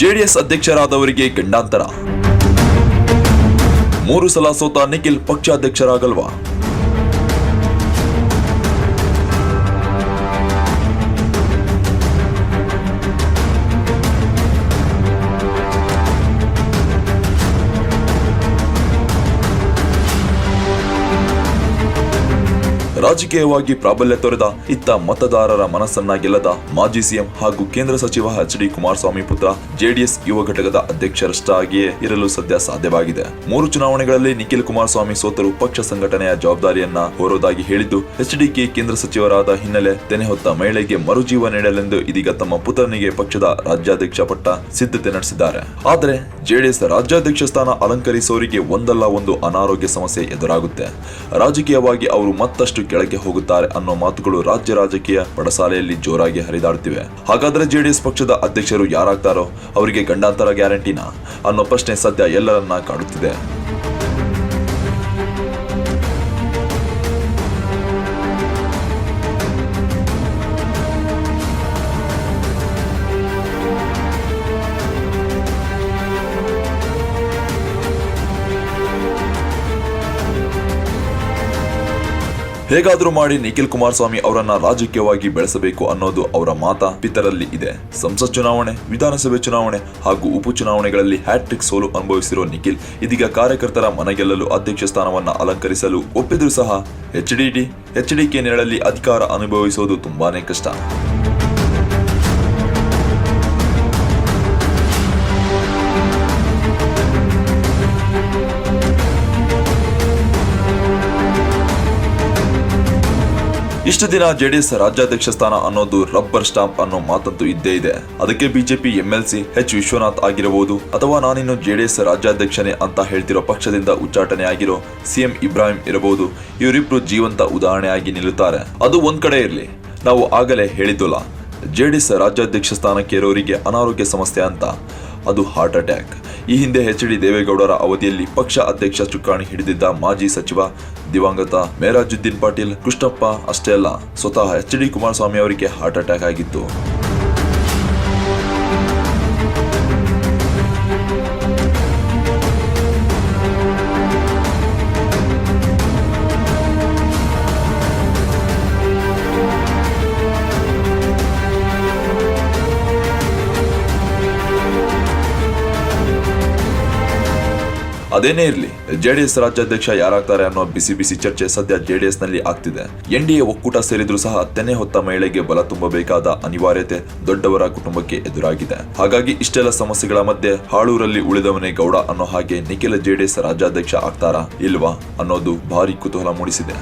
JDS ಅಧ್ಯಕ್ಷರಾದವರಿಗೆ ಗಂಡಾಂತರ. ಮೂರು ಸಲ ಸೋತ ನಿಖಿಲ್ ಪಕ್ಷಾಧ್ಯಕ್ಷರಾಗಲ್ವಾ? ರಾಜಕೀಯವಾಗಿ ಪ್ರಾಬಲ್ಯ ತೊರೆದ ಇತ್ತ ಮತದಾರರ ಮನಸ್ಸನ್ನ ಗೆಲ್ಲದ ಮಾಜಿ ಸಿಎಂ ಹಾಗೂ ಕೇಂದ್ರ ಸಚಿವ ಎಚ್ ಡಿ ಕುಮಾರಸ್ವಾಮಿ ಪುತ್ರ ಜೆಡಿಎಸ್ ಯುವ ಘಟಕದ ಅಧ್ಯಕ್ಷರಷ್ಟಾಗಿಯೇ ಇರಲು ಸದ್ಯ ಸಾಧ್ಯವಾಗಿದೆ. ಮೂರು ಚುನಾವಣೆಗಳಲ್ಲಿ ನಿಖಿಲ್ ಕುಮಾರಸ್ವಾಮಿ ಸೋತರು ಪಕ್ಷ ಸಂಘಟನೆಯ ಜವಾಬ್ದಾರಿಯನ್ನ ಹೊರೋದಾಗಿ ಹೇಳಿದ್ದು ಎಚ್ಡಿಕೆ ಕೇಂದ್ರ ಸಚಿವರಾದ ಹಿನ್ನೆಲೆ ತೆನೆ ಹೊತ್ತ ಮಹಿಳೆಗೆ ಮರುಜೀವ ನೀಡಲೆಂದು ಇದೀಗ ತಮ್ಮ ಪುತ್ರನಿಗೆ ಪಕ್ಷದ ರಾಜ್ಯಾಧ್ಯಕ್ಷ ಪಟ್ಟ ಸಿದ್ಧತೆ ನಡೆಸಿದ್ದಾರೆ. ಆದರೆ ಜೆಡಿಎಸ್ ರಾಜ್ಯಾಧ್ಯಕ್ಷ ಸ್ಥಾನ ಅಲಂಕರಿಸೋರಿಗೆ ಒಂದಲ್ಲ ಒಂದು ಅನಾರೋಗ್ಯ ಸಮಸ್ಯೆ ಎದುರಾಗುತ್ತೆ. ರಾಜಕೀಯವಾಗಿ ಅವರು ಮತ್ತಷ್ಟು ಕೆಳಗೆ ಹೋಗುತ್ತಾರೆ ಅನ್ನೋ ಮಾತುಗಳು ರಾಜ್ಯ ರಾಜಕೀಯ ಪಡಸಾಲೆಯಲ್ಲಿ ಜೋರಾಗಿ ಹರಿದಾಡುತ್ತಿವೆ. ಹಾಗಾದ್ರೆ ಜೆಡಿಎಸ್ ಪಕ್ಷದ ಅಧ್ಯಕ್ಷರು ಯಾರಾಗ್ತಾರೋ ಅವರಿಗೆ ಗಂಡಾಂತರ ಗ್ಯಾರಂಟಿನಾ ಅನ್ನೋ ಪ್ರಶ್ನೆ ಸದ್ಯ ಎಲ್ಲರನ್ನ ಕಾಡುತ್ತಿದೆ. ಹೇಗಾದ್ರೂ ಮಾಡಿ ನಿಖಿಲ್ ಕುಮಾರಸ್ವಾಮಿ ಅವರನ್ನ ರಾಜಕೀಯವಾಗಿ ಬೆಳೆಸಬೇಕು ಅನ್ನೋದು ಅವರ ಮಾತ ಪಿತರಲ್ಲಿ ಇದೆ. ಸಂಸತ್ ಚುನಾವಣೆ, ವಿಧಾನಸಭೆ ಚುನಾವಣೆ ಹಾಗೂ ಉಪಚುನಾವಣೆಗಳಲ್ಲಿ ಹ್ಯಾಟ್ರಿಕ್ ಸೋಲು ಅನುಭವಿಸಿರುವ ನಿಖಿಲ್ ಇದೀಗ ಕಾರ್ಯಕರ್ತರ ಮನಗೆಲ್ಲಲು ಅಧ್ಯಕ್ಷ ಸ್ಥಾನವನ್ನ ಅಲಂಕರಿಸಲು ಒಪ್ಪಿದ್ರೂ ಸಹ ಎಚ್ಡಿಡಿ ಎಚ್ಡಿಕೆ ನೆರಳಲ್ಲಿ ಅಧಿಕಾರ ಅನುಭವಿಸೋದು ತುಂಬಾನೇ ಕಷ್ಟ. ಇಷ್ಟು ದಿನ ಜೆಡಿಎಸ್ ರಾಜ್ಯಾಧ್ಯಕ್ಷ ಸ್ಥಾನ ಅನ್ನೋದು ರಬ್ಬರ್ ಸ್ಟಾಂಪ್ ಅನ್ನೋ ಮಾತಂತೂ ಇದ್ದೇ ಇದೆ. ಅದಕ್ಕೆ ಬಿಜೆಪಿ ಎಂಎಲ್ಸಿ ಎಚ್ ವಿಶ್ವನಾಥ್ ಆಗಿರಬಹುದು ಅಥವಾ ನಾನಿನ್ನು ಜೆಡಿಎಸ್ ರಾಜ್ಯಾಧ್ಯಕ್ಷನೇ ಅಂತ ಹೇಳ್ತಿರೋ ಪಕ್ಷದಿಂದ ಉಚ್ಚಾಟನೆ ಆಗಿರೋ ಸಿಎಂ ಇಬ್ರಾಹಿಂ ಇರಬಹುದು. ಇವರಿಬ್ರು ಜೀವಂತ ಉದಾಹರಣೆಯಾಗಿ ನಿಲ್ಲುತ್ತಾರೆ. ಅದು ಒಂದ್ ಕಡೆ ಇರಲಿ. ನಾವು ಆಗಲೇ ಹೇಳಿದ್ದಲ್ಲ. ಜೆಡಿಎಸ್ ರಾಜ್ಯಾಧ್ಯಕ್ಷ ಸ್ಥಾನಕ್ಕೆ ಇರೋರಿಗೆ ಅನಾರೋಗ್ಯ ಸಮಸ್ಯೆ ಅಂತ. ಅದು ಹಾರ್ಟ್ ಅಟ್ಯಾಕ್ ಈ ಹಿಂದೆ ಎಚ್ ಡಿ ದೇವೇಗೌಡರ ಅವಧಿಯಲ್ಲಿ ಪಕ್ಷ ಅಧ್ಯಕ್ಷ ಚುಕ್ಕಾಣಿ ಹಿಡಿದಿದ್ದ ಮಾಜಿ ಸಚಿವ ದಿವಂಗತ ಮೇರಾಜುದ್ದೀನ್ ಪಾಟೀಲ್ ಕೃಷ್ಣಪ್ಪ ಅಷ್ಟೇ ಅಲ್ಲ, ಸ್ವತಃ ಎಚ್ ಡಿ ಕುಮಾರಸ್ವಾಮಿ ಅವರಿಗೆ ಹಾರ್ಟ್ ಅಟ್ಯಾಕ್ ಆಗಿತ್ತು. ಅದೇನೇ ಇರಲಿ, ಜೆಡಿಎಸ್ ರಾಜ್ಯಾಧ್ಯಕ್ಷ ಯಾರಾಗ್ತಾರೆ ಅನ್ನೋ ಬಿಸಿ ಬಿಸಿ ಚರ್ಚೆ ಸದ್ಯ ಜೆಡಿಎಸ್ನಲ್ಲಿ ಆಗ್ತಿದೆ. ಎನ್ಡಿಎ ಒಕ್ಕೂಟ ಸೇರಿದ್ರು ಸಹ ತೆನೆ ಹೊತ್ತ ಮಹಿಳೆಗೆ ಬಲ ತುಂಬಬೇಕಾದ ಅನಿವಾರ್ಯತೆ ದೊಡ್ಡವರ ಕುಟುಂಬಕ್ಕೆ ಎದುರಾಗಿದೆ. ಹಾಗಾಗಿ ಇಷ್ಟೆಲ್ಲ ಸಮಸ್ಯೆಗಳ ಮಧ್ಯೆ ಹಾಳೂರಲ್ಲಿ ಉಳಿದವನೇ ಗೌಡ ಅನ್ನೋ ಹಾಗೆ ನಿಖಿಲ ಜೆಡಿಎಸ್ ರಾಜ್ಯಾಧ್ಯಕ್ಷ ಆಗ್ತಾರಾ ಇಲ್ವಾ ಅನ್ನೋದು ಭಾರಿ ಕುತೂಹಲ ಮೂಡಿಸಿದೆ.